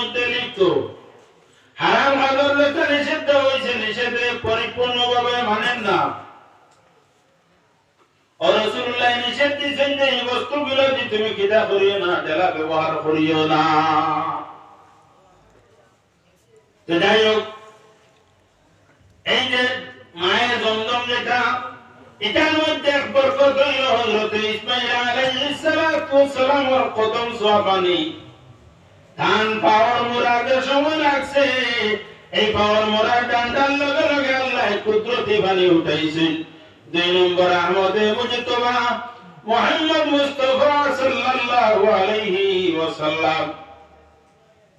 মধ্যে লিপ্ত। হারাম হাজার লেখা নিষিদ্ধ হয়েছে, নিষেধে পরিপূর্ণভাবে মানেন না। ও রসুল্লাহ নিষেধ দিয়েছেন যে, এই বস্তুগুলো যে তুমি কিতা করিও না জেলা ব্যবহার করিও না। যাই হোক, এই যে মায়ের যেটা, এটার মধ্যে এক হযরত ইসমাঈল আলাইহিস সালাতু ওয়াস সালাম ওর কদম ছোঁয়া পানি ধান পাওয়ার মোরাদের সময় লাগছে। এই পাওয়ার মোরার ডান্ডার লগে লগে আল্লাহ কুদরতি পানি উঠাইছেন দুই নম্বর আহমদে মুজতবা মুহাম্মদ মুস্তাফা সাল্লাল্লাহু আলাইহি ওয়াসাল্লাম।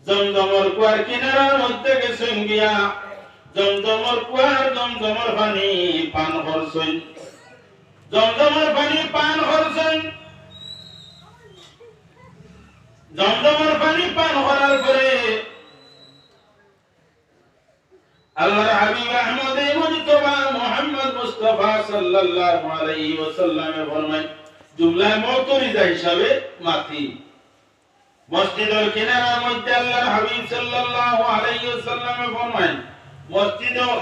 জমজমর কুয়ার কিনারার মধ্যে গেছেন গিয়া, জমজমর কুয়ার জমজমর পানি পান করছেন। জমজমর পানি পান করছেন জমজমর পানি পান করার পরে আল্লাহর হাবিব আহমদ মুজতবা মুহাম্মদ মুস্তাফা সাল্লাল্লাহু আলাইহি ওয়াসাল্লাম ফরমায় জুমলা মওতুরিজা হিসাবে মাতি। মসজিদের কিনারার মধ্যে আল্লাহর হাবিব সাল্লাল্লাহু আলাইহি ফরমায়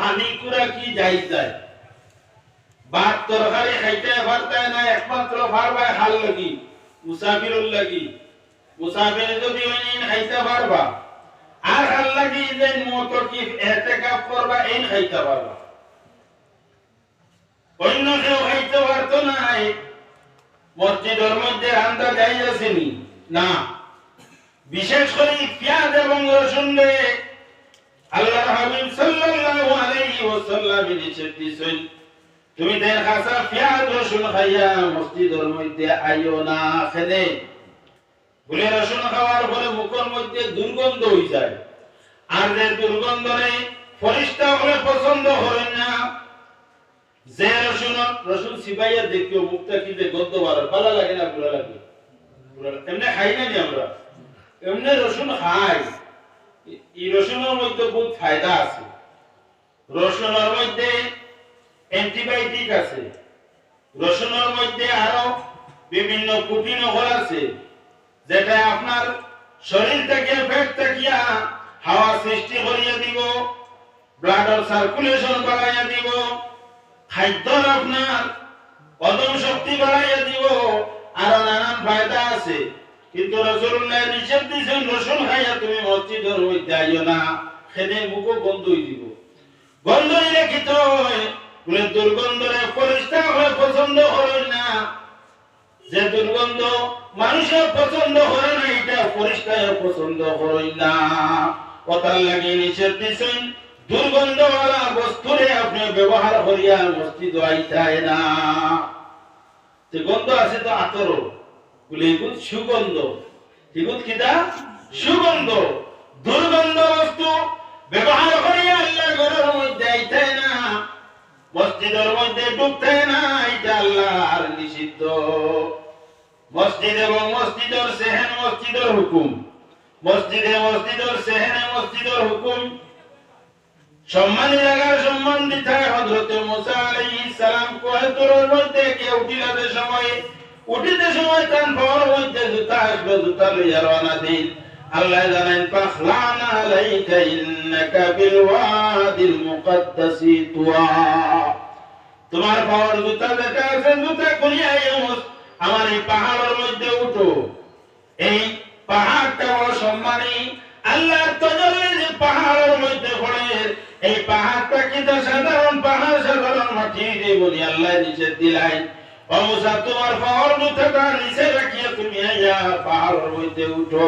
হানি কুরা কি যায়? তরকারি খাইতে পারতে না, একমাত্র পারবা হাল লাগি, মুসাফিরুল লাগি। মুসাফির যদি খাইতে পারবা, আর হাল লাগি যে কি করবা খাইতে পারবা। অন্য কেউ খাইতে পারতো মসজিদের মধ্যে রান্না যাই আসেনি না, বিশেষ করে পেঁয়াজ এবং রসুন আল্লাহ হাবিব সাল্লাল্লাহু আলাইহি ওয়াসাল্লাম নিষেধ দিয়েছেন তুমি খাসা পেঁয়াজ, রসুন খাইয়া মসজিদের মধ্যে আইও না, খেলে। বলে রসুন খাওয়ার পরে মুখের মধ্যে দুর্গন্ধ হয়ে যায়। আর যে দুর্গন্ধ নেই, ফরিস্তা হলে পছন্দ করেন না। যে রসুন রসুন সিপাইয়া দেখিও মুখটা কি যে গন্ধ বাড়ার ভালো লাগে না বুড়া লাগে। এমনি খাই না আমরা? এমনি রসুন খাই। এই রসুনের মধ্যে বহুত ফায়দা আছে। রসুনের মধ্যে অ্যান্টিবায়োটিক আছে। রসুনের মধ্যে আরও বিভিন্ন কুটিনগর আছে। যেটা আপনার শরীর থেকে, পেট থেকে হাওয়া সৃষ্টি করিয়ে দিব ব্লাডের সার্কুলেশন বাড়াইয়া দিব, খাদ্যর আপনার হজম শক্তি বাড়াইয়া দিব, আরও নানান ফায়দা আছে। কিন্তু রসুল্লাহ নিষেধ দিয়েছেন রসুন খাইয়া তুমি মসজিদের মধ্যে আইও না খেলে মুখও গন্ধই দিব। গন্ধ রেখিত দুর্গন্ধরে পরিষ্কার হয়ে পছন্দ হয় না। যে দুর্গন্ধ মানুষের পছন্দ হয় না, এটা পরিষ্কার পছন্দ হয় না। কথার লাগে নিষেধ দিয়েছেন দুর্গন্ধওয়ালা বস্তুরে আপনি ব্যবহার করিয়া মসজিদ আইতায় না। যে গন্ধ আছে তো আতর, বলে সুগন্ধ। এগুলো কিটা সুগন্ধ। দুর্গন্ধ বস্তু ব্যবহার করিয়া আল্লাহর ঘরের মধ্যে আইতে না। মসজিদের মধ্যে ঢুকতে না এটা আল্লাহর নিষিদ্ধ। মসজিদ এবং মসজিদের সেহেন মসজিদের হুকুম। মসজিদে মসজিদের সেহেনে মসজিদের হুকুম। সম্মানী জায়গার সম্মান দিতে হযরত মুসা আলাইহিস সালাম কোহেতুরের মধ্যে উঠিলাতে উঠিতে সময় তান পাওয়ার মধ্যে জুতা আসবে, জুতা লইয়া রওনা দিন। আল্লাহ জানেন ফাখলানা আলাইকা ইন্নাকা বিল ওয়াদিল মুকদ্দাসি তুয়া তোমার পাওয়ার জুতা যেটা আছে, জুতা খুলিয়া আমার এই পাহাড়ের মধ্যে উঠো। এই পাহাড়টা বড় সম্মানী। আল্লাহ তজল্লি যে পাহাড়ের মধ্যে পড়ে, এই পাহাড়টা কিন্তু সাধারণ পাহাড়, সাধারণ মাটি দিয়ে বলি আল্লাহ নিষেধ দিলাই। অমুসা তোমার পাহাড় মুথাটা নিচে রাখিয়া তুমি পাহাড়ের মধ্যে উঠো।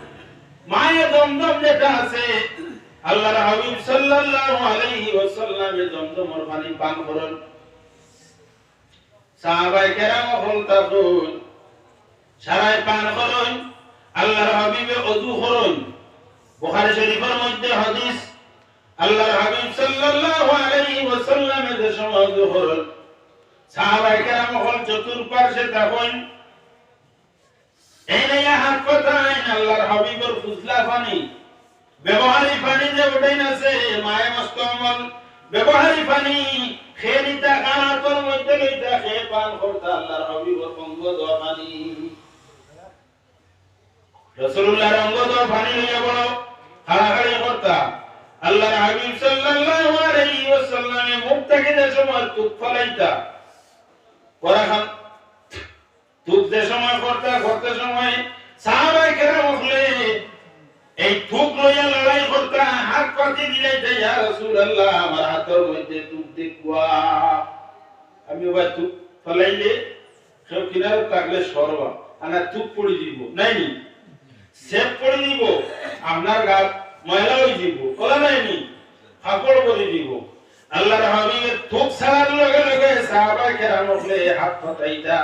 মায়ের দমদম যেটা আছে, আল্লাহর হাবিব সাল্লাল্লাহু আলাইহি ওয়াসাল্লামের পানি পান করেন। সাহাবাই কেরাম সারাই পান করেন, আল্লাহর হাবিবে অজু করেন। বুখারী শরীফের মধ্যে হাদিস, আল্লাহর হাবিব সাল্লাল্লাহু আলাইহি ওয়াসাল্লামের যে সময় যখন সাহাবায়ে কেরাম হল চতুর্পার্শ্বে থাকেন এই নিয়ে হাত কথায় আল্লাহর হাবিবের ফুজলা পানি ব্যবহারিক পানি যে ওটাই আছে মায়ে মস্তমল ব্যবহারিক পানি খেয়ে নিতা খানাতর মধ্যে লইতা খেয়ে পান করতা আল্লাহর হাবিবের অঙ্গ দেওয়া পানি রসুল্লাহর অঙ্গ দেওয়া পানি লইয়া বড় হাড়াহাড়ি করতা। আল্লাহর হাবিব সাল্লাল্লাহু আলাইহি ওয়াসাল্লামে মুখ থেকে যে সময় তুক ফলাইতা ওরা খান। তুক যে সময় করতা, করতে সময় সাহাবায়ে কেরাম হলে এই তুক লইয়া লড়াই করতা হাত পাতি রাসূলুল্লাহ, আমার হাতের আমি থাকলে সরবা, আনা পড়ে আপনার গাত ময়লা দিব নাইনি ফাপড় করে দিব। হাবিবের থুক ছাড়ার লগে লগে সাহাবা কেরাম হাত পাতাইতা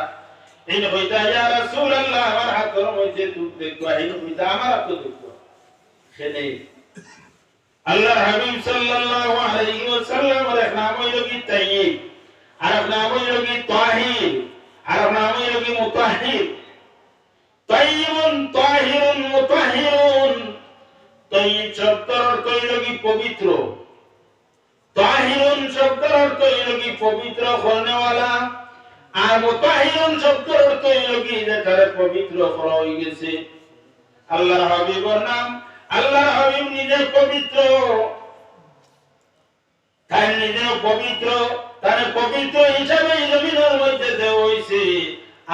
এই হইতা, ইয়া রাসূলুল্লাহ, আমার হাতের মধ্যে তুক দেখো এই হইতা, আমার হাত দেখো খেলে আল্লাহর হাবিব সাল্লাল্লাহু আলাইহি ওয়াসাল্লাম এর নাম হইল কি তাইয়িব, আর কি তাহির, আর কি তাহিরুন অর্থ কি পবিত্র। তাহিরুন অর্থ কি পবিত্র আর মুতাহিরুন শব্দের অর্থ হইল কি যেটারে পবিত্র করা হয়ে গেছে হাবিবের নাম হাবিব নিজে পবিত্র। তাই নিজেও পবিত্র, তার পবিত্র হিসাবে জমিনের মধ্যে দেওয়া হয়েছে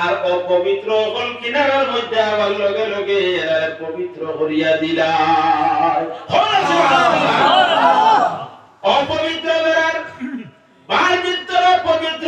আর অপবিত্র হল কিনারার মধ্যে আবার লগে লগে পবিত্র করিয়া দিলাম অপবিত্র বেড়ার বার পবিত্র।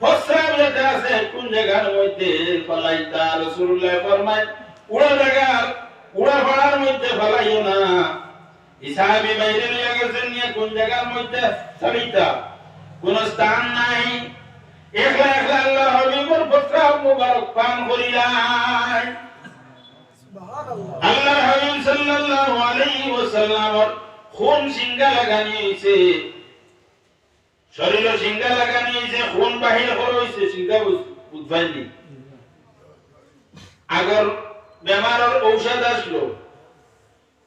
প্রস্তাব যেটা আছে কোন জায়গার মধ্যে ফলাইতা রাসূলুল্লাহ ফরমায় উড়া জায়গার উড়া পাড়ার মধ্যে ফলাইও না। ইসাহাবি বাইরে লইয়া গেছেন নিয়ে কোন জায়গার মধ্যে ছাড়িতা কোন স্থান নাই। একলা একলা আল্লাহ হাবিবর প্রস্তাব মুবারক পান করিলাই। আল্লাহর হাবিব সাল্লাল্লাহু আলাইহি ওয়াসাল্লামর খুন সিঙ্গা লাগানি হইছে শরীরে সিঙ্গা লাগানি হইছে খুন বাহির হইছে সিঙ্গা বুঝবাইনি আগর বেমারের ঔষধ আসলো।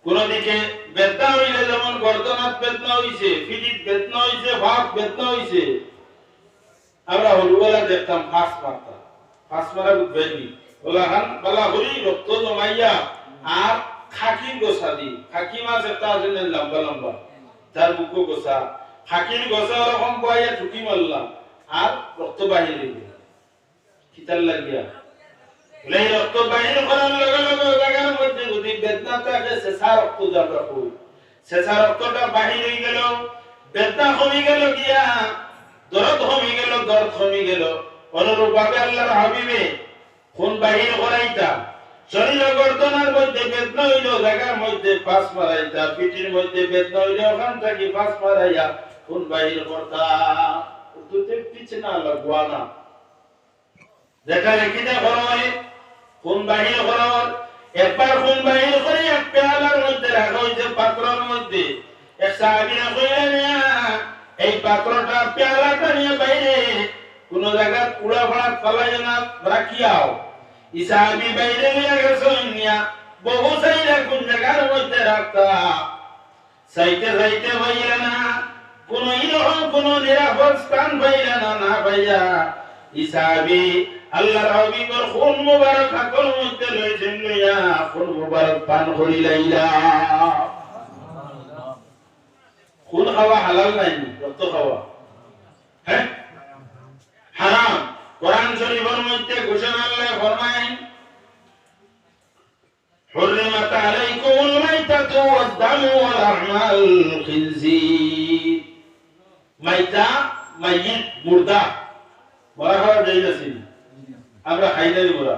কোন দিকে বেদনা হইলে যেমন গর্দনাথ বেদনা হইছে ফিলিপ বেদনা হইছে ভাগ বেদনা হইছে। আমরা হলুবেলা দেখতাম ফাঁস মারতা ফাঁস মারা বুঝবাইনি বলা হান বলা হরি রক্ত জমাইয়া আর খাকির গোসা দি। খাকি মাছ একটা আছে লম্বা লম্বা? তার বুকো গোসা খাকির গোসা ওরকম বয়াইয়া ঢুকি মারলাম। আর রক্ত বাহির খিতার লাগিয়া। শেষা রক্তটা বাহির হয়ে গেল, বেদনা কমে গেল গিয়া, দরদ কমে গেল, দর্দ কমে গেল। অনুরূপ ভাবে আল্লাহর হাবিবে, খুন বাহির করাইতা। শরীর গর্দনার মধ্যে জায়গার মধ্যে পাঁচ মারাইতা পিঠির মধ্যে বেদনা হইলে ওখান থেকে পাঁচ মারাইয়া খুন বাহির করতা তুতে পিছনা লাগবা না দেখা রেখিতে হয় খুন বাহির একবার খুন বাহির করে এক পেয়ালার মধ্যে রাখা পাত্রের মধ্যে। এক কইলেন এই পাত্রটা পেয়ালাটা নিয়ে বাইরে কোন কুড়া ভাড়া না, রাখিয়াও। ইসাহাবি বাইরে নিয়ে নিয়া বহু সাইরা কোন জায়গার মধ্যে রাখতা। সাইতে সাইতে পাইলে না, কোন ইরকম কোন নিরাপদ স্থান পাইলে না না পাইয়া ইসাহাবি আল্লাহর হাবিবের খুন মুবারক হাতর মধ্যে লইছেন লইয়া খুন মুবারক পান করিলাইলা খাওয়া হালাল নাই রক্ত খাওয়া। হ্যাঁ? হারাম। কোরআন শরীফের মধ্যে ঘোষণা আল্লাহ ফরমায় حرمت عليكم الميتة والدم ولحم الخنزير মাইতা মাইয়িত মুর্দা মরা খাওয়া যাই না চিনি আমরা খাই না মরা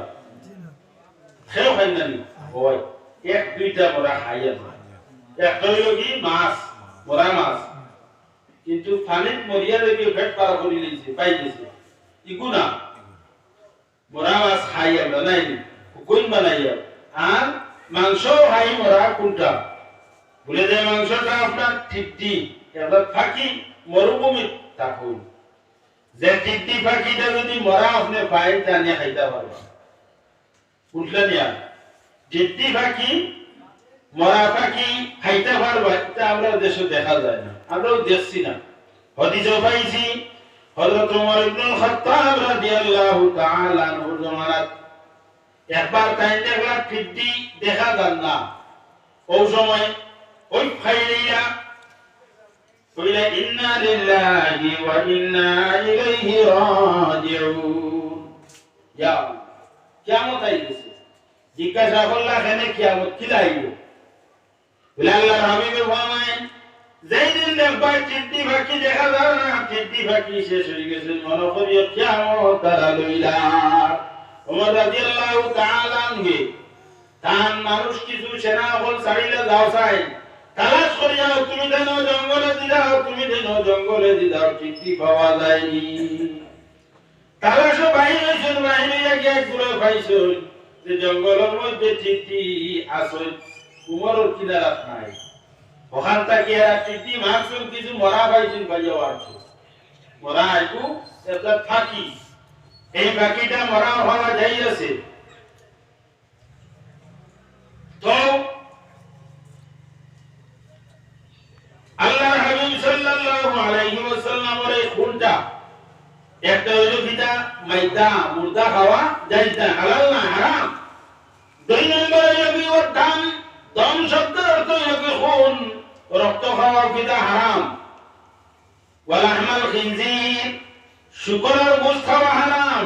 খেয়েও খাই না হয় এক দুইটা মরা খাই আছে একটা হইল কি মাছ মরা মাছ কিন্তু পানিত মরিয়া দেখি পেট পার করে নিয়েছে পাই গেছে ইগু না মরা মাছ খাই আমরা নাই কোন বানাইয়া আর মাংস খাই মরা কোনটা? বলে যে মাংসটা আপনার তৃপ্তি ফাঁকি মরুভূমি থাকুন যে তৃপ্তি ফাঁকিটা যদি মরা আপনি পাই জানিয়ে খাইতে পারবেন উঠলেন ইয়া? তৃপ্তি ফাঁকি, মরা ফাঁকি খাইতে পারবা, এটা আমরা দেশে দেখা যায় না। আমরাও দেখছি না। হদিসও পাইছি, হযরত ওমর ইবনে খাত্তাব রাদিয়াল্লাহু তাআলা আনহুর জামানাত। একবার তাই দেখলা তৃপ্তি দেখা যান না। সময় ওই ফাইলিয়া কইলা, ইন্না লিল্লাহি ওয়া ইন্না ইলাইহি রাজিউন। ইয়া কিয়ামত জিজ্ঞাসা করলা, কেন কিয়ামত? কি লাইব? বলে, আল্লাহর হাবিবে ফরমায় যেই দেখবা ফাঁকি দেখা যায় না ফাঁকি শেষ হয়ে গেছে। মনে করিও কিয়ামত তারা লইলা ওমর রাদিয়াল্লাহু তাআলা আনহে তান মানুষ কিছু সেনা হল ছাড়িলে যাও চাই তালাশ করিয়াও তুমি দেন জঙ্গলে দিদাও, তুমি দেন জঙ্গলে দিদাও চিঠি পাওয়া যায়নি। তালাশও বাহির হয়েছেন বাহিরে গিয়ে ঘুরে পাইছেন যে জঙ্গলের মধ্যে চিঠি আসল উমরের কিনারাত নাই? ওখান থেকে এরা চিঠি মারছেন, কিছু মরা পাইছেন পাইয়াও আছে মরা একটা থাকি। এই বাকিটা মরা হওয়া যাইয়াছে তো, আল্লাহর হাবিব সাল্লাল্লাহু আলাইহি ওয়াসাল্লামের এই খুনটা, একটা হইল কিটা? মাইতা মুর্দা খাওয়া যাইতা হালাল না, হারাম। দুই নম্বর হইল কি? ওর দাম, দম শব্দের অর্থ হইল কি? খুন, রক্ত খাওয়া কিটা হারাম। ওয়ালাহমাল খিনজির শুকরের গোশত খাওয়া হারাম।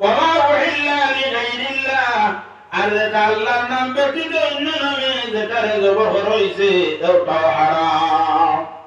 ওমা উহিল্লা লিগাইরিল্লাহ। আর যেটা আল্লাহর নাম ব্যতীত অন্য নামে যেটা জবর হইছে ওটাও হারাম।